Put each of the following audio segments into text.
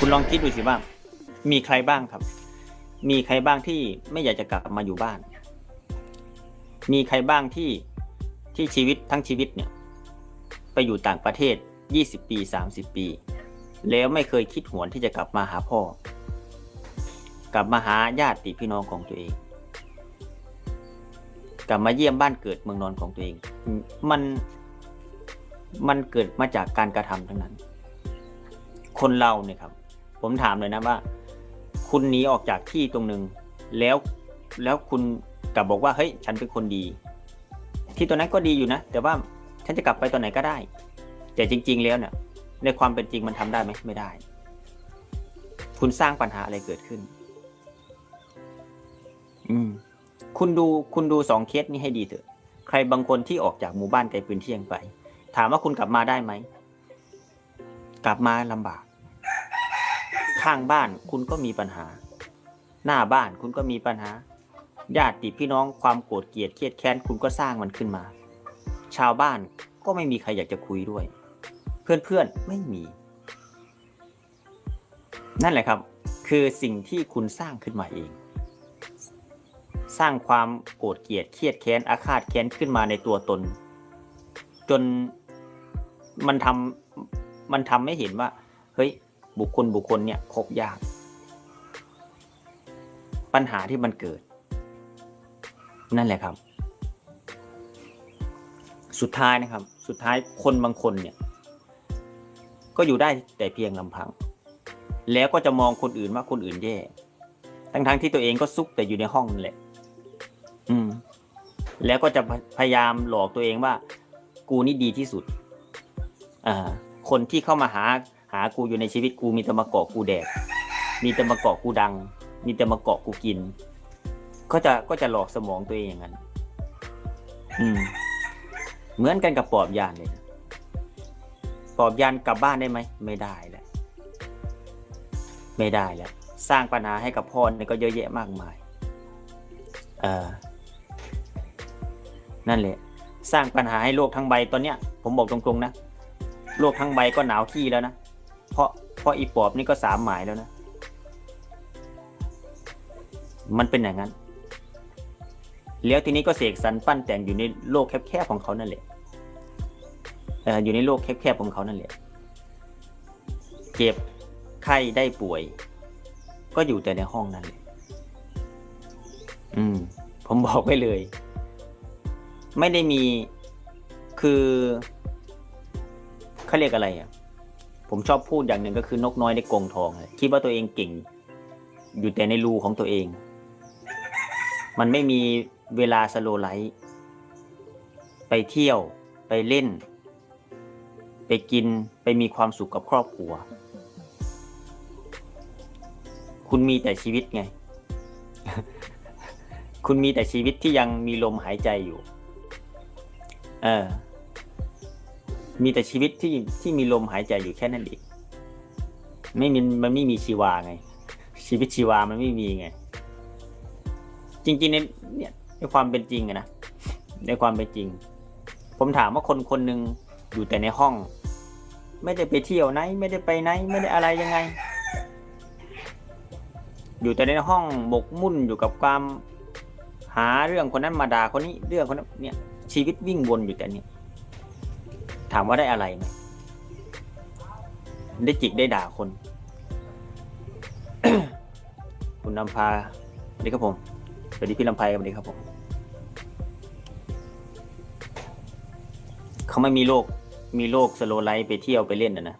คุณลองคิดดูสิว่า มีใครบ้างครับ มีใครบ้างที่ไม่อยากจะกลับมาอยู่บ้าน มีใครบ้างที่ที่ชีวิตทั้งชีวิตเนี่ย ไปอยู่ต่างประเทศ 20 ปี 30 ปี แล้วไม่เคยคิดหวนที่จะกลับมาหาพ่อ กลับมาหาญาติพี่น้องของตัวเอง กลับมาเยี่ยมบ้านเกิดเมืองนอนของตัวเอง มันมันเกิดมาจากการกระทำทั้งนั้น คนเราเนี่ยครับ ผมถามเลยนะว่า คุณหนีออกจากที่ตรงหนึ่งแล้วแล้วคุณกลับบอกว่าเฮ้ย ฉันเป็นคนดี ที่ตัวนั้นก็ดีอยู่นะ แต่ว่าฉันจะกลับไปตอนไหนก็ได้ แต่จริง ๆ แล้วเนี่ย ในความเป็นจริงมันทำได้ไหมไม่ได้ คุณสร้างปัญหาอะไรเกิดขึ้น อืม คุณดูคุณดูสองเคสนี้ให้ดีเถอะ ใครบางคนที่ออกจากหมู่บ้านไกลพื้นที่ยังไป ถามว่าคุณกลับมาได้ไหม กลับมาลำบาก ข้างบ้านคุณก็มีปัญหา หน้าบ้านคุณก็มีปัญหา ญาติพี่น้องความโกรธเกลียดเครียดแค้นคุณก็สร้างมันขึ้นมา ชาวบ้านก็ไม่มีใครอยากจะคุยด้วย เพื่อนๆไม่มี นั่นแหละครับ คือสิ่งที่คุณสร้างขึ้นมาเอง สร้างความโกรธเกลียดเครียดแค้นอาฆาตแค้นขึ้นมาในตัวตน จนมันทำมันทำให้เห็นว่า เฮ้ย บุคคลบุคคลเนี่ยคบยาก ปัญหาที่มันเกิด นั่นแหละครับ สุดท้ายนะครับ สุดท้ายคนบางคนเนี่ย ก็อยู่ได้แต่เพียงลำพัง แล้วก็จะมองคนอื่นว่าคนอื่นแย่ทั้งๆที่ตัวเองก็ซุกแต่อยู่ในห้องนั่นแหละ อืม แล้วก็จะพยายามหลอกตัวเองว่า กูนี่ดีที่สุด อ่า คนที่เข้ามาหา หากูอยู่ในชีวิตกูมีแต่มาเกาะกูแดก มีแต่มาเกาะกูดัง มีแต่มาเกาะกูกิน ก็จะก็จะหลอกสมองตัวเองอย่างนั้น อืม เหมือนกันกับปอบยานเลยปอบยานกลับบ้านได้ไหม ไม่ได้แหละไม่ได้แหละสร้างปัญหาให้กับพ่อเนี่ยก็เยอะแยะมากมาย เออ นั่นแหละ สร้างปัญหาให้โลกทั้งใบตอนเนี้ย ผมบอกตรงๆนะ โลกทั้งใบก็หนาวขี้แล้วนะ ราะเพราะอีปอบนี่ก็สามหมายแล้วนะ มันเป็นอย่างนั้น แล้วทีนี้ก็เสกสรรปั้นแต่งอยู่ในโลกแคบๆของเขานั่นแหละอยู่ในโลกแคบๆของเขานั่นแหละ เจ็บไข้ได้ป่วย ก็อยู่แต่ในห้องนั่นแหละอืม ผมบอกไว้เลย ไม่ได้มีคือเขาเรียกอะไรอะ ผมชอบพูดอย่างหนึ่งก็คือนกน้อยในกรงทองเลยคิดว่าตัวเองเก่ง อยู่แต่ในรูของตัวเอง มันไม่มีเวลาสโลไลท์ไปเที่ยวไปเล่น ไปกินไปมีความสุขกับครอบครัว คุณมีแต่ชีวิตไง คุณมีแต่ชีวิตที่ยังมีลมหายใจอยู่ เออ มีแต่ชีวิตที่ที่มีลมหายใจอยู่แค่นั้นเองไม่มีมันไม่มีชีวาไง ชีวิตชีวามันไม่มีไง จริงๆในเนี่ยในความเป็นจริงอะนะในความเป็นจริง ผมถามว่าคนคนหนึ่งอยู่แต่ในห้อง ไม่ได้ไปเที่ยวไหน ไม่ได้ไปไหน ไม่ได้อะไรยังไง อยู่แต่ในห้องหมกมุ่นอยู่กับความหาเรื่องคนนั้นมาด่าคนนี้เรื่องคนนั้นเนี่ยชีวิตวิ่งวนอยู่แต่เนี้ ถามว่าได้อะไรไหมได้จิกได้ด่าคน คุณนำพาสวัสดีครับผมสวัสดีพี่ลำไพสวัสดีครับผมเขาไม่มีโลกมีโลกสโลไลท์ไปเที่ยวไปเล่นนะนะ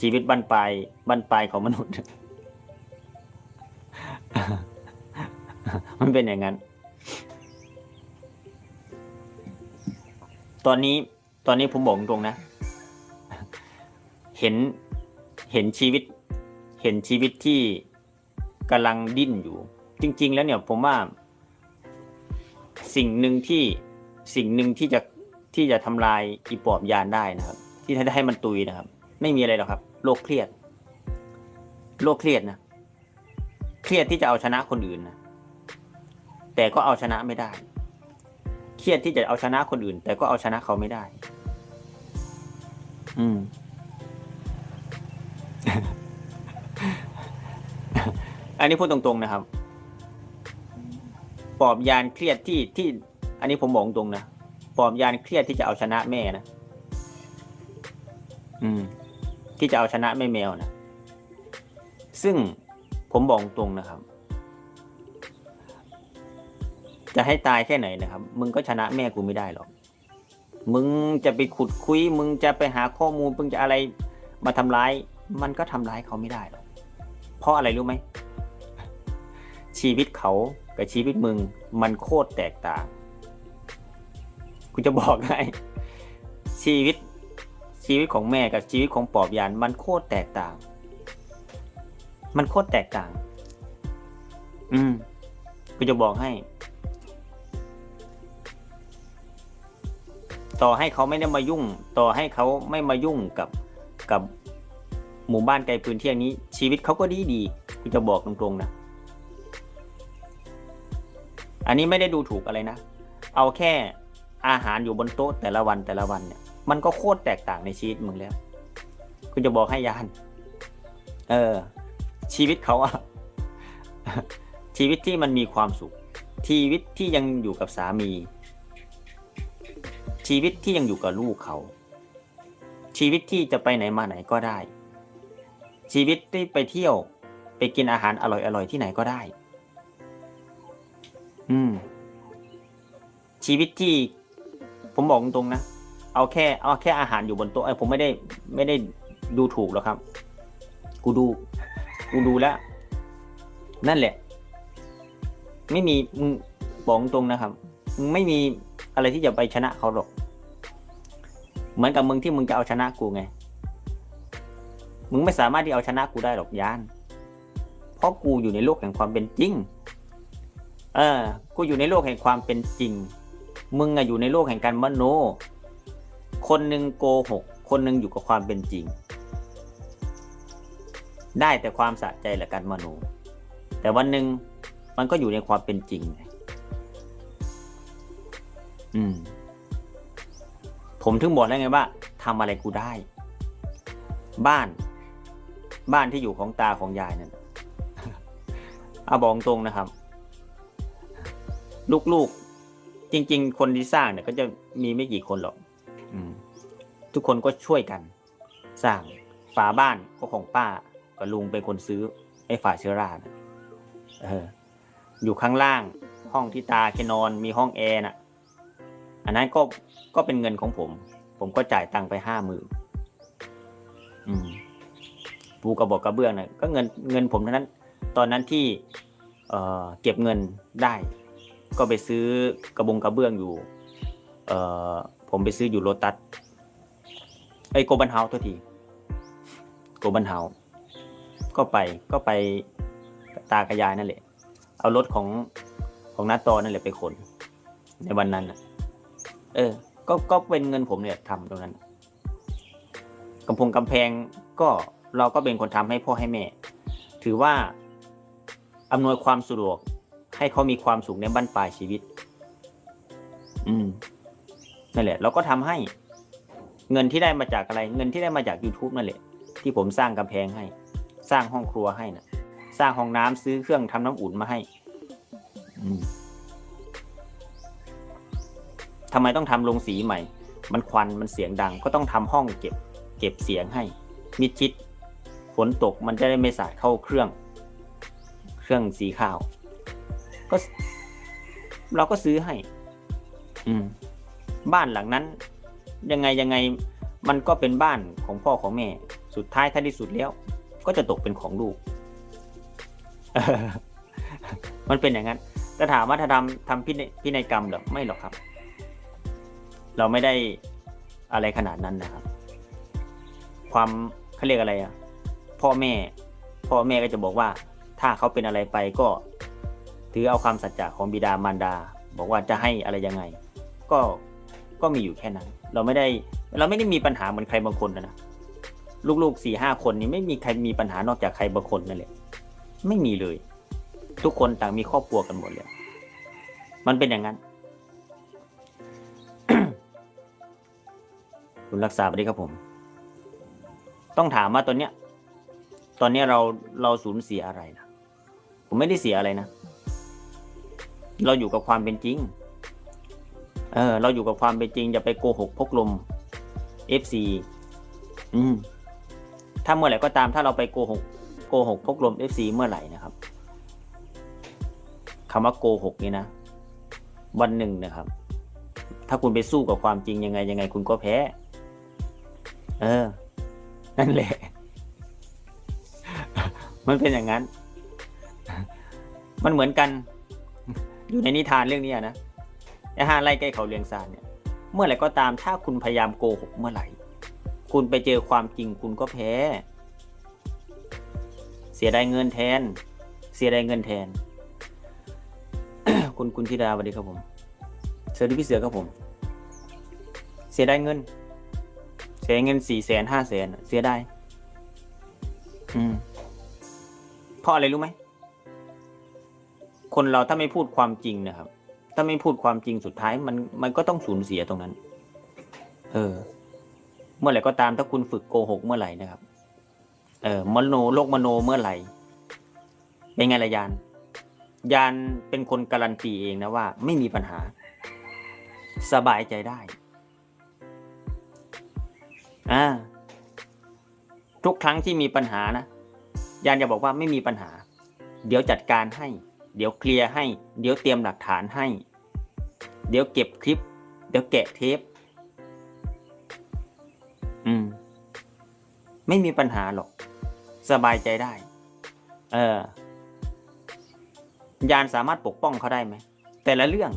ชีวิตบั้นปลายบั้นปลายของมนุษย์ มันเป็นอย่างนั้น ตอนนี้ ตอนนี้ผมบอกตรงนะ เห็นเห็นชีวิต เห็นชีวิตที่กำลังดิ้นอยู่ จริง ๆ แล้วเนี่ยผมว่าสิ่งหนึ่งที่สิ่งหนึ่งที่จะที่จะทำลายอีปอบยานได้นะครับ ที่จะให้มันตุยนะครับ ไม่มีอะไรหรอกครับโรคเครียดโรคเครียดนะเครียดที่จะเอาชนะคนอื่นนะแต่ก็เอาชนะไม่ได้ เครียดที่จะเอาชนะคนอื่น แต่ก็เอาชนะเขาไม่ได้ อืม อันนี้พูดตรงๆนะครับ ปอบยานเครียดที่ที่ อันนี้ผมบอกตรงนะ ปอบยานเครียดที่จะเอาชนะแม่นะ อืม ที่จะเอาชนะแม่แมวนะ ซึ่งผมบอกตรงนะครับ จะให้ตายแค่ไหนนะครับ มึงก็ชนะแม่กูไม่ได้หรอก มึงจะไปขุดคุย มึงจะไปหาข้อมูล มึงจะอะไรมาทำร้าย มันก็ทำร้ายเขาไม่ได้หรอก เพราะอะไรรู้ไหม ชีวิตเขากับชีวิตมึง มันโคตรแตกต่าง กูจะบอกให้ชีวิตชีวิตของแม่กับชีวิตของปอบยานมันโคตรแตกต่าง มันโคตรแตกต่าง อืมกูจะบอกให้ ต่อให้เขาไม่ได้มายุ่ง ต่อให้เขาไม่มายุ่งกับกับหมู่บ้านไกลปืนเที่ยงนี้ ชีวิตเขาก็ดีดีกูจะบอกตรงๆนะ อันนี้ไม่ได้ดูถูกอะไรนะ เอาแค่อาหารอยู่บนโต๊ะแต่ละวันแต่ละวันเนี่ยมันก็โคตรแตกต่างในชีวิตมึงแล้วกูจะบอกให้ยาน เออ ชีวิตเขาอะชีวิตที่มันมีความสุข ชีวิตที่ยังอยู่กับสามี ชีวิตที่ยังอยู่กับลูกเขา ชีวิตที่จะไปไหนมาไหนก็ได้ ชีวิตที่ไปเที่ยวไปกินอาหารอร่อยๆที่ไหนก็ได้ อืม ชีวิตที่ ผมบอกตรงๆนะเอาแค่เอาแค่อาหารอยู่บนโต๊ะไอ้ผมไม่ได้ไม่ได้ดูถูกหรอกครับ กูดู กูดูแล้ว นั่นแหละ ไม่มีมึงบอกตรงนะครับมึงไม่มีอะไรที่จะไปชนะเขาหรอก เหมือนกับมึงที่มึงจะเอาชนะกูไง มึงไม่สามารถที่เอาชนะกูได้หรอกยาน เพราะกูอยู่ในโลกแห่งความเป็นจริง เออ กูอยู่ในโลกแห่งความเป็นจริง มึงอะอยู่ในโลกแห่งการมโน คนหนึ่งโกหก คนหนึ่งอยู่กับความเป็นจริง ได้แต่ความสะใจและการมโน แต่วันหนึ่งมันก็อยู่ในความเป็นจริงไงอืม ผมถึงบอกแล้วไงว่าทำอะไรกูได้ บ้าน บ้านที่อยู่ของตาของยายนั่นเอาบอกตรงนะครับ ลูกๆ จริง ๆ คนที่สร้างเนี่ย ก็จะมีไม่กี่คนหรอกอืมทุกคนก็ช่วยกัน สร้างฝาบ้านก็ของป้ากับลุงเป็นคนซื้อ ไอ้ฝาเชื้อรานะเออ อยู่ข้างล่าง ห้องที่ตาแค่นอนมีห้องแอร์น่ะ อันนั้นก็ก็เป็นเงินของผม ผมก็จ่ายตังค์ไปห้าหมื่นปูกระบอกกระเบื้องน่ะก็เงินเงินผมเท่านั้น ตอนนั้นที่เอ่อเก็บเงินได้ ก็ไปซื้อกระบงกระเบื้องอยู่เอ่อผมไปซื้ออยู่โลตัสไอ้ยโกบันเฮาส์โทษทีโกบันเฮาก็ไปก็ไปตากระยายนั่นแหละ เอารถของของน้าตอนั่นแหละไปขนในวันนั้นน่ะ เออ ก็ก็เป็นเงินผมเนี่ยทำตรงนั้นกำพงกำแพงก็เราก็เป็นคนทำให้พ่อให้แม่ ถือว่าอำนวยความสะดวกให้เขามีความสุขในบ้านปลายชีวิต อืมนั่นแหละ เราก็ทำให้เงินที่ได้มาจากอะไร เงินที่ได้มาจาก YouTube นั่นแหละ ที่ผมสร้างกำแพงให้ สร้างห้องครัวให้นะสร้างห้องน้ำซื้อเครื่องทำน้ำอุ่นมาให้ อืม ทำไมต้องทำโรงสีใหม่ มันควันมันเสียงดัง ก็ต้องทำห้องเก็บเก็บเสียงให้มิดชิดฝนตกมันจะได้ไม่สาดเข้าเครื่อง เครื่องสีข้าว ก็เราก็ซื้อให้ อืม บ้านหลังนั้น ยังไงยังไง มันก็เป็นบ้านของพ่อของแม่ สุดท้ายท้ายที่สุดแล้ว ก็จะตกเป็นของลูก มันเป็นอย่างนั้น แต่ถามว่าถ้าทำทำพินัยพินัยกรรมหรอไม่หรอกครับ เราไม่ได้อะไรขนาดนั้นนะครับ ความเขาเรียกอะไรอะพ่อแม่ พ่อแม่ก็จะบอกว่า ถ้าเขาเป็นอะไรไปก็ ถือเอาความสัจจะของบิดามารดา บอกว่าจะให้อะไรยังไง ก็ก็มีอยู่แค่นั้น เราไม่ได้เราไม่ได้มีปัญหาเหมือนใครบางคนนะนะลูกๆสี่ห้าคนนี้ไม่มีใครมีปัญหานอกจากใครบางคนนั่นแหละไม่มีเลย ทุกคนต่างมีครอบครัวกันหมดเลยมันเป็นอย่างนั้น คุณรักษาไปดีครับผม ต้องถามว่าตอนเนี้ย ตอนเนี้ยเราเราสูญเสียอะไรนะผมไม่ได้เสียอะไรนะ เราอยู่กับความเป็นจริง เออ เราอยู่กับความเป็นจริงอย่าไปโกหกพกลม FC อืม ถ้าเมื่อไหร่ก็ตามถ้าเราไปโกหกโกหกพกลม FC เมื่อไหร่นะครับคำว่าโกหกนี่นะ วันหนึ่งนะครับ ถ้าคุณไปสู้กับความจริงยังไงยังไงคุณก็แพ้ เออ นั่นแหละ มันเป็นอย่างนั้น มันเหมือนกัน อยู่ในนิทานเรื่องนี้นะไอ้ห้าไล่ใกล้เขาเลียงซานเนี่ย เมื่อไหร่ก็ตามถ้าคุณพยายามโกหกเมื่อไหร่ คุณไปเจอความจริงคุณก็แพ้ เสียดายเงินแทน เสียดายเงินแทน คุณคุณธิดาสวัสดีครับผมสวัสดีพี่เสือครับผม เสียดายเงิน เสียเงินสี่แสนห้าแสนเสียไดายอืมเพราะอะไรรู้ไหม คนเราถ้าไม่พูดความจริงนะครับ ถ้าไม่พูดความจริงสุดท้าย มันมันก็ต้องสูญเสียตรงนั้น เออ เมื่อไหร่ก็ตามถ้าคุณฝึกโกหกเมื่อไหร่นะครับ เออมโนโลกมโนเมื่อไหร่เป็นไงล่ะยาน ยานเป็นคนการันตีเองนะว่า ไม่มีปัญหา สบายใจได้ อ่าทุกครั้งที่มีปัญหานะยานจะบอกว่าไม่มีปัญหา เดี๋ยวจัดการให้ เดี๋ยวเคลียร์ให้ เดี๋ยวเตรียมหลักฐานให้ เดี๋ยวเก็บคลิป เดี๋ยวแกะเทป อืม ไม่มีปัญหาหรอก สบายใจได้ เออยานสามารถปกป้องเขาได้ไหมแต่ละเรื่อง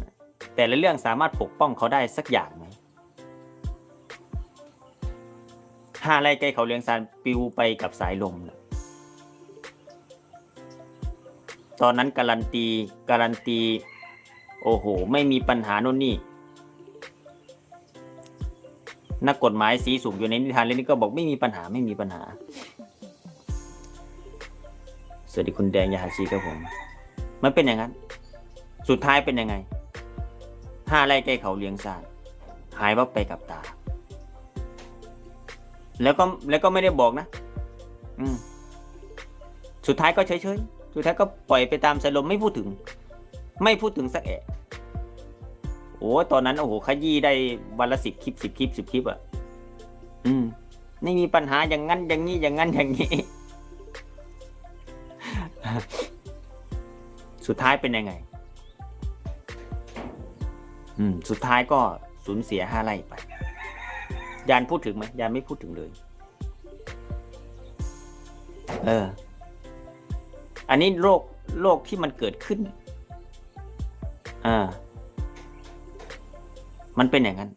แต่ละเรื่องสามารถปกป้องเขาได้สักอย่างไหม ห้าไร่ไกล้เขาเลียงซานปิวไปกับสายลมน่ะตอนนั้นการันตีการันตี โอ้โห ไม่มีปัญหาโน่นนี่ นักกฎหมายสีสูงอยู่ในนิทานเรื่องนี้ก็บอกไม่มีปัญหาไม่มีปัญหา สวัสดีคุณแดงยาฮาชิครับผม มันเป็นอย่างนั้น สุดท้ายเป็นยังไงห้าไร่ใกล้เขาเลียงซานหายวับไปกับตา แล้วก็แล้วก็ไม่ได้บอกนะ อืม สุดท้ายก็เฉยๆ สุดท้ายก็ปล่อยไปตามสายลมไม่พูดถึง ไม่พูดถึงสักแอะโอ้ตอนนั้นโอ้โหขยี้ได้วันละสิบคลิปสิบคลิปสิบคลิปอะ อืม ไม่มีปัญหาอย่างนั้นอย่างนี้อย่างนั้นอย่างนี้ สุดท้ายเป็นยังไง อืม สุดท้ายก็สูญเสียห้าไร่ไป ยานพูดถึงไหมยานไม่พูดถึงเลย เออ อันนี้โรคโรคที่มันเกิดขึ้น อ่า มันเป็นอย่างนั้น